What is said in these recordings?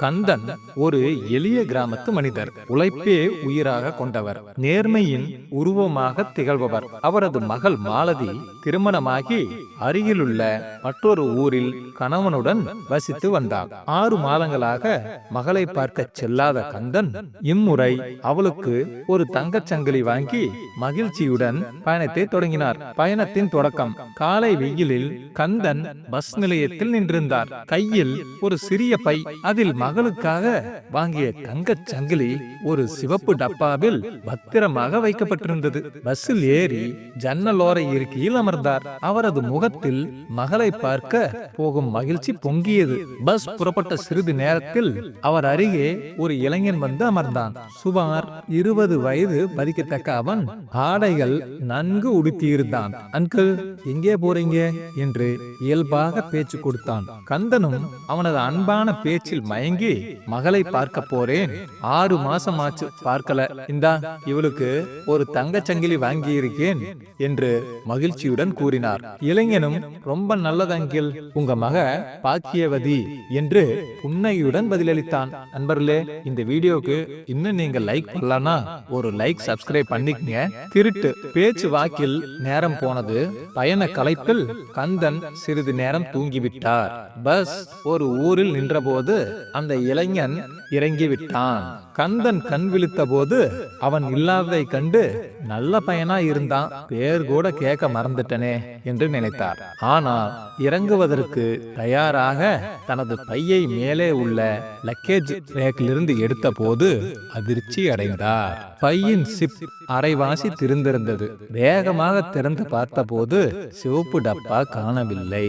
கந்தன் ஒரு எளிய கிராமத்து மனிதர். உழைப்பே உயிராக கொண்டவர். நேர்மையின் உருவமாக திகழ்பவர். அவரது மகள் மாலதி திருமணமாகி அருகிலுள்ள மற்றொரு ஊரில் கணவனுடன் வசித்து வந்தார். ஆறு மாதங்களாக மகளை பார்க்க செல்லாத கந்தன் இம்முறை அவளுக்கு ஒரு தங்கச் சங்கிலி வாங்கி மகிழ்ச்சியுடன் பயணத்தை தொடங்கினார். பயணத்தின் தொடக்கம் காலை வெயிலில் கந்தன் பஸ் நிலையத்தில் நின்றிருந்தார். கையில் ஒரு சிறிய பை அதில் மகளுக்காக வாங்கிய தங்கச் சங்கிலி ஒரு சிவப்பு டப்பாவில் பத்திரமாக வைக்கப்பட்டிருந்தது. பஸ்ஸில் ஏறி ஜன்னலோர இருக்கையில் அமர்ந்தார். அவரது முகத்தில் மகளை பார்க்க போகும் மகிழ்ச்சி பொங்கியது. பஸ் புறப்பட்ட சிறிது நேரத்தில் அவர் அருகே ஒரு இளைஞன் வந்து அமர்ந்தான். சுமார் இருபது வயது மதிக்கத்தக்க அவன் ஆடைகள் நன்கு உடுத்தியிருந்தான். அங்கிள் எங்கே போறீங்க? என்று இயல்பாக பேச்சு கொடுத்தான். கந்தனும் அவனது அன்பான பேச்சில் மயங்க மகளை பார்க்க போறேன். ஆறு மாசம் ஆச்சு பார்க்கல. இந்தா இவளுக்கு ஒரு தங்க சங்கிலி வாங்கி இருக்கேன் என்று மகிழ்ச்சியுடன் கூறினார். இளைஞனும் ரொம்ப நல்லது அங்கிள். உங்க மக பாக்கியவதி என்று புன்னையுடன் பதிலளித்தான். நண்பர்களே இந்த வீடியோக்கு இன்னும் நீங்க லைக் பண்ணலனா ஒரு லைக் சப்ஸ்கிரைப் பண்ணிக்கங்க. திருட்டு பேச்சு வாக்கில் நேரம் போனது பயண கலைப்பில் கந்தன் சிறிது நேரம் தூங்கிவிட்டார். பஸ் ஒரு ஊரில் நின்றபோது அந்த இளைஞன் இறங்கிவிட்டான். கந்தன் கண் விழித்த போது அவன் இல்லாததை கண்டு நல்ல பையனா இருந்தான். பேர் கூட கேட்க மறந்துட்டனே என்று நினைத்தார். ஆனால் இறங்குவதற்கு தயாராக தனது பையை மேலே உள்ள லக்கேஜ் ரேக்கிலிருந்து எடுத்த போது அதிர்ச்சி அடைந்தார். பையின் சிப் அரைவாசி திறந்திருந்தது. வேகமாக திறந்து பார்த்தபோது சிவப்பு டப்பா காணவில்லை.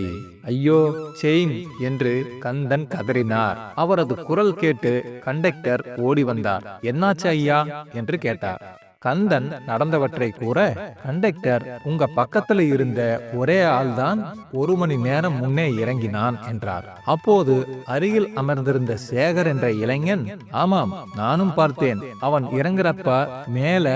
ஐயோ செயின் என்று கந்தன் கதறினார். அவரது குரல் கேட்டு கண்டக்டர் ஓடி வந்தார். என்னாச்சு ஐயா? என்று கேட்டார். கந்தன் நடந்தவற்றை கூற கண்டக்டர் உங்க பக்கத்துல இருந்த ஒரே ஆள்தான் ஒரு மணி நேரம் முன்னே இறங்கினான் என்றார். அப்போது அருகில் அமர்ந்திருந்த சேகர் என்ற இளைஞன் ஆமாம் நானும் பார்த்தேன். அவன் இறங்குறப்ப மேல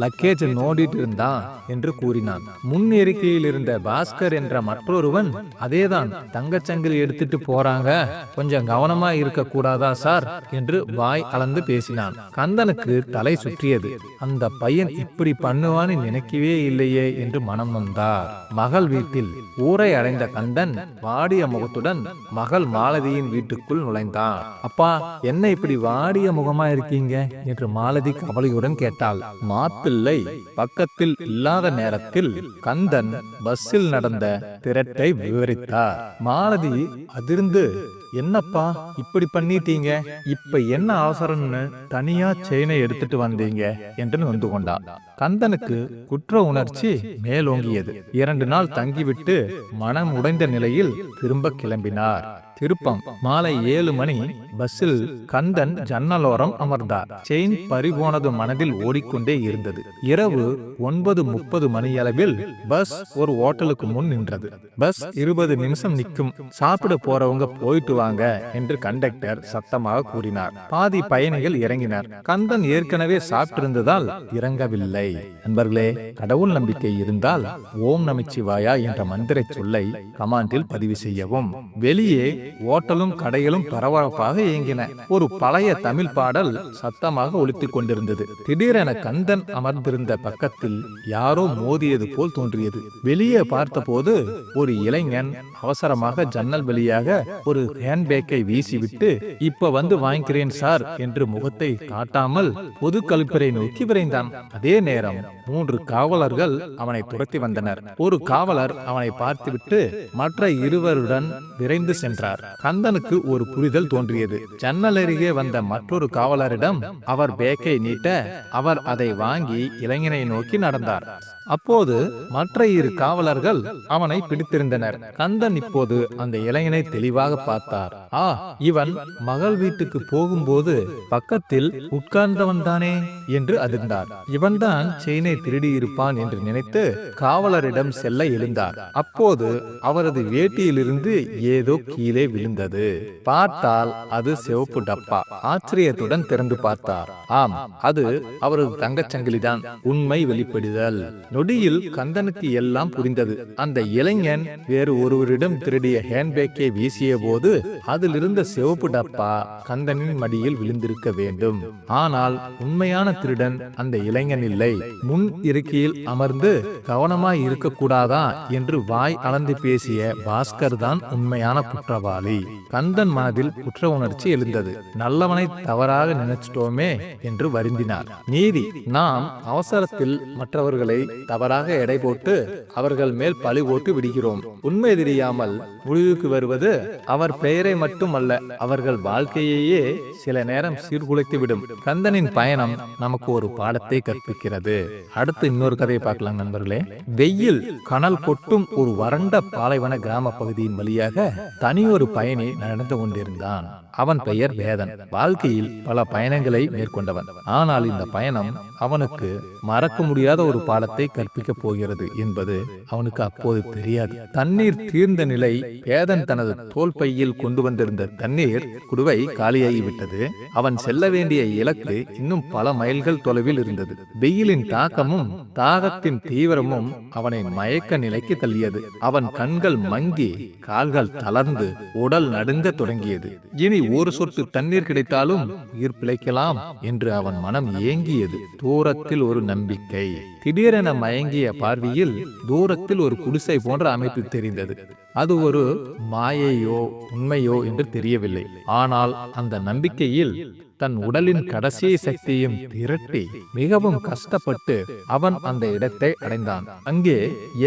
லக்கேஜ் நோண்டிட்டு இருந்தான் என்று கூறினான். முன் இருக்கையில் இருந்த பாஸ்கர் என்ற மற்றொருவன் அதேதான் தங்கச்சங்கில் எடுத்துட்டு போறாங்க. கொஞ்சம் கவனமா இருக்க கூடாதா சார்? என்று வாய் அளந்து பேசினான். கந்தனுக்கு தலை சுற்றியது. அந்த பையன் இப்படி பண்ணுவான்னு நினைக்கவே இல்லையே என்று மனம் வந்தார். மகள் வீட்டில் ஊரை அடைந்த கந்தன் வாடிய முகத்துடன் மகள் மாலதியின் வீட்டுக்குள் நுழைந்தான். அப்பா என்ன இப்படி வாடிய முகமா இருக்கீங்க? என்று மாலதி கவலையுடன் கேட்டாள். மாப்பிள்ளை பக்கத்தில் இல்லாத நேரத்தில் கந்தன் பஸ்ஸில் நடந்த திரட்டை விவரித்தார். மாலதி அதிர்ந்து என்னப்பா இப்படி பண்ணிட்டீங்க? இப்ப என்ன அவசரம்னு தனியா செயினை எடுத்துட்டு வந்தீங்க? என்று நொந்து கொண்டான். கந்தனுக்கு குற்ற உணர்ச்சி மேலோங்கியது. இரண்டு நாள் தங்கிவிட்டு மனம் உடைந்த நிலையில் திரும்ப கிளம்பினார். திருப்பம். மாலை ஏழு மணி பஸ்ஸில் கந்தன் ஜன்னலோரம் அமர்ந்தார். செயின் பறிபோனது மனதில் ஓடிக்கொண்டே இருந்தது. இரவு ஒன்பது முப்பது மணியளவில் பஸ் ஒரு ஓட்டலுக்கு முன் நின்றது. பஸ் இருபது நிமிஷம் நிற்கும். சாப்பிட போறவங்க போயிட்டு வாங்க என்று கண்டக்டர் சத்தமாக கூறினார். பாதி பயணிகள் இறங்கினர். கந்தன் ஏற்கனவே சாப்பிட்டிருந்ததால் இறங்கவில்லை. நண்பர்களே கடவுள் நம்பிக்கை இருந்தால் ஓம் நமச்சிவாயா என்ற மந்திர சொல்லை கமாண்டில் பதிவு செய்யவும். வெளியே ஓட்டலும் கடைகளும் பரபரப்பாக இயங்கின ஒரு பழைய தமிழ் பாடல் சத்தமாக ஒழித்துக் கொண்டிருந்தது. திடீரென கந்தன் அமர்ந்திருந்த பக்கத்தில் யாரோ மோதியது போல் தோன்றியது. வெளியே பார்த்தபோது ஒரு இளைஞன் அவசரமாக ஜன்னல் வழியாக ஒரு ஹேண்ட்பேக்கை வீசிவிட்டு இப்ப வந்து வாங்கிக்கிறேன் சார் என்று முகத்தை காட்டாமல் பொது கழிப்பறை நோக்கி விரைந்தான். அதே நேரம் மூன்று காவலர்கள் அவனை துரத்தி வந்தனர். ஒரு காவலர் அவனை பார்த்துவிட்டு மற்ற இருவருடன் விரைந்து சென்றார். கந்தனுக்கு ஒரு புரிதல் தோன்றியது. ஜன்னல் அருகே வந்த மற்றொரு காவலரிடம் அவர் பேக்கை நீட்ட அவர் அதை வாங்கி இளைஞனை நோக்கி நடந்தார். அப்போது மற்ற இரு காவலர்கள் அவனை பிடித்திருந்தனர். கந்தன் இப்போது அந்த இளைஞனை தெளிவாக பார்த்தார். ஆ இவன் மகள் வீட்டுக்கு போகும்போது பக்கத்தில் உட்கார்ந்தவன் தானே என்று அதிர்ந்தார். இவன்தான் செயினை திருடியிருப்பான் என்று நினைத்து காவலரிடம் செல்ல எழுந்தார். அப்போது அவரது வேட்டியிலிருந்து ஏதோ கீழே விழுந்தது. பார்த்தால் அது சிவப்பு டப்பா. ஆச்சரியத்துடன் திறந்து பார்த்தார். ஆம் அது அவரது தங்கச் சங்கிலிதான். உண்மை வெளிப்படுதல். நொடியில் கந்தனுக்கு எல்லாம் புரிந்தது. அந்த இளைஞன் வேறு ஒருவரிடம் திருடிய ஹேண்ட்பேக்கை வீசிய போது அதிலிருந்த சிவப்பு டப்பா கந்தனின் மடியில் விழுந்திருக்க வேண்டும். ஆனால் உண்மையான திருடன் அந்த இளைஞன் இல்லை. முன் இருக்கையில் அமர்ந்து கவனமாய் இருக்கக்கூடாதா என்று வாய் அளந்து பேசிய பாஸ்கர் தான் உண்மையான குற்றவாளி. புத்திசாலி கந்தன் மனதில் குற்ற உணர்ச்சி எழுந்தது. நல்லவனை தவறாக நினைச்சிட்டோமே என்று வருந்தினார். நீதி நாம் அவசரத்தில் மற்றவர்களை தவறாக எடை போட்டு அவர்கள் மேல் பழி போட்டு விடுகிறோம். உண்மை தெரியாமல் முடிவுக்கு வருவது அவர் பெயரை மட்டுமல்ல அவர்கள் வாழ்க்கையையே சில நேரம் சீர்குலைத்துவிடும். கந்தனின் பயணம் நமக்கு ஒரு பாடத்தை கற்பிக்கிறது. அடுத்து இன்னொரு கதையை பார்க்கலாம் நண்பர்களே. வெயில் கனல் கொட்டும் ஒரு வறண்ட பாலைவன கிராம பகுதியின் வழியாக தனியொரு பயணி நடந்து கொண்டிருந்தான். அவன் பெயர் வேதன். வாழ்க்கையில் பல பயணங்களை மேற்கொண்டவன். ஆனால் இந்த பயணம் அவனுக்கு மறக்க முடியாத ஒரு பாடத்தை கற்பிக்கப் போகிறது என்பது அவனுக்கு அப்போது தெரியாது. தண்ணீர் தீர்ந்த நிலை வேதன் தனது தோல் பையில் கொண்டு வந்திருந்த தண்ணீர் குடுவை காலியாகிவிட்டது. அவன் செல்ல வேண்டிய இலக்கு இன்னும் பல மைல்கள் தொலைவில் இருந்தது. வெயிலின் தாக்கமும் தாகத்தின் தீவிரமும் அவனை மயக்க நிலைக்கு தள்ளியது. அவன் கண்கள் மங்கி கால்கள் தளர்ந்து உடல் நடுங்க தொடங்கியது. இனி ஒரு சொட்டு தண்ணீர் கிடைத்தாலும் உயிர் பிழைக்கலாம் என்று அவன் மனம் ஏங்கியது. தூரத்தில் ஒரு நம்பிக்கை. திடீரென மயங்கிய பார்வையில் தூரத்தில் ஒரு குடிசை போன்ற அமைப்பு தெரிந்தது. அது ஒரு மாயையோ உண்மையோ என்று தெரியவில்லை. ஆனால் அந்த நம்பிக்கையில் தன் உடலின் கடைசி சக்தியும் திரட்டி மிகவும் கஷ்டப்பட்டு அவன் அந்த இடத்தை அடைந்தான். அங்கே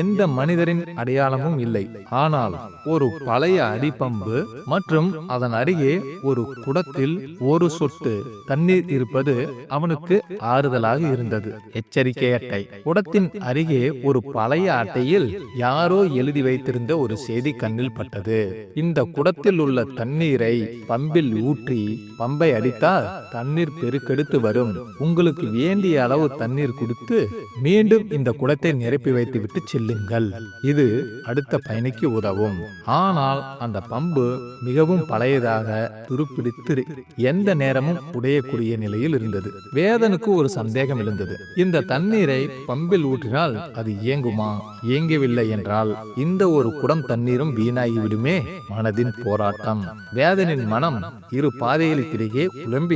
எந்த மனிதரின் அடையாளமும் இல்லை. ஆனால் ஒரு பழைய அடிப்பம்பு மற்றும் அதன் அருகே ஒரு குடத்தில் ஒரு சொட்டு தண்ணீர் இருப்பது அவனுக்கு ஆறுதலாக இருந்தது. எச்சரிக்கை அட்டை குடத்தின் அருகே ஒரு பழைய அட்டையில் யாரோ எழுதி வைத்திருந்த ஒரு செய்தி கண்ணில் பட்டது. இந்த குடத்தில் உள்ள தண்ணீரை பம்பில் ஊற்றி பம்பை அடித்தால் தண்ணீர் பெருக்கெடுத்து வரும். உங்களுக்கு வேண்டிய அளவு தண்ணீர் கொடுத்து மீண்டும் இந்த குடத்தை நிரப்பி வைத்துவிட்டு செல்லுங்கள். இது அடுத்த பயணிக்கு உதவும். ஆனால் அந்த பம்பு மிகவும் பழையதாக துருப்பிடித்து எந்த நேரமும் உடையக்கூடிய நிலையில் இருந்தது. வேதனுக்கு ஒரு சந்தேகம் இருந்தது இந்த தண்ணீரை பம்பில் ஊற்றினால் அது இயங்குமா? இயங்கவில்லை என்றால் இந்த ஒரு குடம் தண்ணீரும் வீணாகிவிடுமே? மனதின் போராட்டம். வேதனின் மனம் இரு பாதைகளுக்கிடையே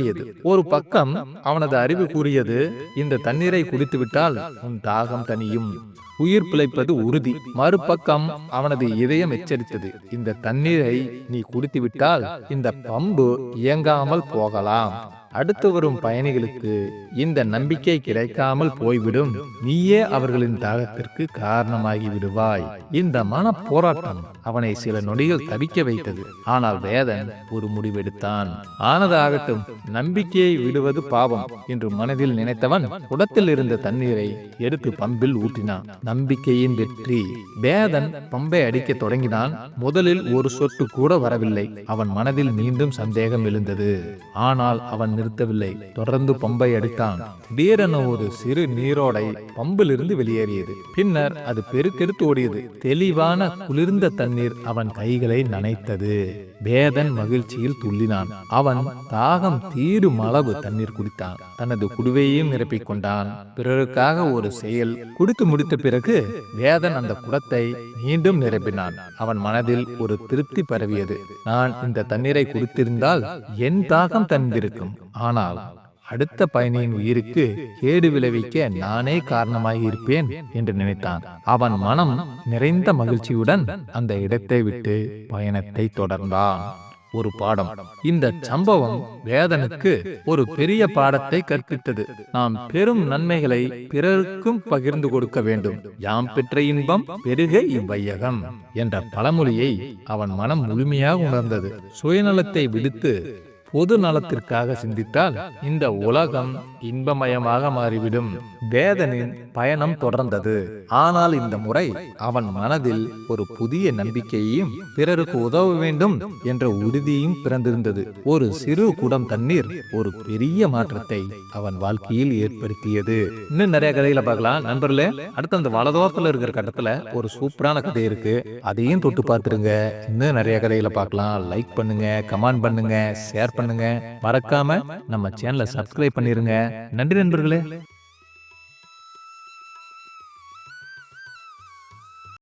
குழம்பியது ஒரு பக்கம் அவனது அறிவு கூறியது இந்த தண்ணீரை குடித்துவிட்டால் உன் தாகம் தனியும் உயிர் பிழைப்பது உறுதி. மறுபக்கம் அவனது இதயம் எச்சரித்தது. இந்த தண்ணீரை நீ குடித்துவிட்டால் இந்த பம்பு இயங்காமல் போகலாம். அடுத்து வரும் பயணிகளுக்கு இந்த நம்பிக்கை கிடைக்காமல் போய்விடும். நீயே அவர்களின் தாகத்திற்கு காரணமாகி விடுவாய். இந்த மன போராட்டம் அவனை சில நொடிகள் தவிக்க வைத்தது. ஆனால் வேதன் ஒரு முடிவெடுத்தான். ஆனதாகட்டும் நம்பிக்கையை விடுவது பாவம் என்று மனதில் நினைத்தவன் குடத்தில் இருந்த தண்ணீரை எடுத்து பம்பில் ஊற்றினான். நம்பிக்கையின் வெற்றி. வேதன் பம்பை அடிக்க தொடங்கினான். முதலில் ஒரு சொட்டு கூட வரவில்லை. அவன் மனதில் மீண்டும் சந்தேகம் எழுந்தது. ஆனால் அவன் நிறுத்தவில்லை. தொடர்ந்து பம்பை அடித்தான். திடீரென ஒரு சிறு நீரோடை பம்பிலிருந்து வெளியேறியது. பின்னர் அது பெருக்கெடுத்து ஓடியது. தெளிவான குளிர்ந்த தண்ணீர் அவன் கைகளை நனைத்தது. வேதன் மகிழ்ச்சியில் துள்ளினான். அவன் தாகம் தீரும் அளவு தண்ணீர் குடித்தான். தனது குடுவையையும் நிரப்பிக் கொண்டான். பிறருக்காக ஒரு செயல் குடித்து முடித்த பிறகு வேதன் அந்த குடத்தை மீண்டும் நிரப்பினான். அவன் மனதில் ஒரு திருப்தி பரவியது. நான் இந்த தண்ணீரை குடித்திருந்தால் என் தாகம் தந்திருக்கும் ஆனால் அடுத்த பயணியின் உயிருக்கு கேடு விளைவிக்க நானே காரணமாய் இருப்பேன் என்று நினைத்தான். அவன் மனம் நிறைந்த மகிழ்ச்சியுடன் அந்த இடத்தை விட்டு பயணத்தை தொடர்ந்தான். ஒரு பாடம். இந்த சம்பவம் வேதனுக்கு ஒரு பெரிய பாடத்தை கற்பித்தது. நாம் பெரும் நன்மைகளை பிறருக்கும் பகிர்ந்து கொடுக்க வேண்டும். யாம் பெற்ற இன்பம் பெருக இவ்வையகம் என்ற பழமொழியை அவன் மனம் முழுமையாக உணர்ந்தது. சுயநலத்தை விடுத்து பொது நலத்திற்காக சிந்தித்தால் இந்த உலகம் இன்பமயமாக மாறிவிடும். வேதனின் பயணம் தொடர்ந்தது. ஆனால் இந்த முறை அவன் மனதில் ஒரு புதிய நம்பிக்கையையும் பிறருக்கு உதவ வேண்டும் என்ற உறுதியும் பிறந்திருந்தது. ஒரு சிறு குடம் தண்ணீர் ஒரு பெரிய மாற்றத்தை அவன் வாழ்க்கையில் ஏற்படுத்தியது. இன்னும் நிறைய கதைகளை பார்க்கலாம். நண்பர்களே அடுத்து அந்த வலதோரத்துல இருக்கிற கட்டத்துல ஒரு சூப்பரான கதை இருக்கு. அதையும் தொட்டு பார்த்துருங்க. இன்னும் நிறைய கதைகளை பார்க்கலாம். லைக் பண்ணுங்க கமெண்ட் பண்ணுங்க ஷேர் பண்ணுங்க. மறக்காம நம்ம சேனலை சப்ஸ்கிரைப் பண்ணிருங்க. நன்றி நண்பர்களே.